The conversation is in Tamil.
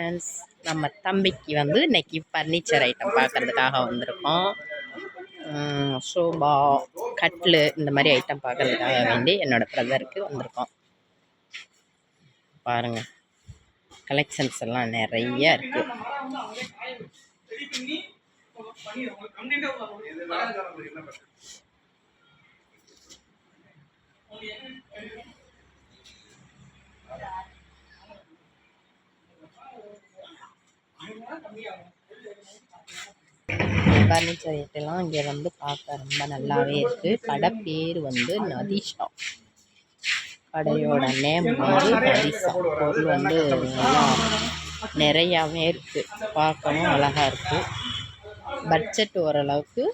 ஃப்ரெண்ட்ஸ் நம்ம தம்பிக்கு வந்து இன்னைக்கு ஃபர்னிச்சர் ஐட்டம் பார்க்கறதுக்காக வந்திருக்கோம். சோபா கட்லு இந்த மாதிரி ஐட்டம் பார்க்கறதுக்காக வேண்டி என்னோட பிரதருக்கு வந்திருக்கோம். பாருங்கள் கலெக்ஷன்ஸ் எல்லாம் நிறைய இருக்குது ஃபர்னிச்சர் ஐட்டெல்லாம் இங்கே வந்து பார்க்க ரொம்ப நல்லாவே இருக்குது கடை பேர் வந்து நதிஷா கடையோட நேம் வந்து நதிஷா பொருள் வந்து நல்லா நிறையாவே இருக்குது பார்க்கவும் அழகாக இருக்குது பட்ஜெட் ஓரளவுக்கு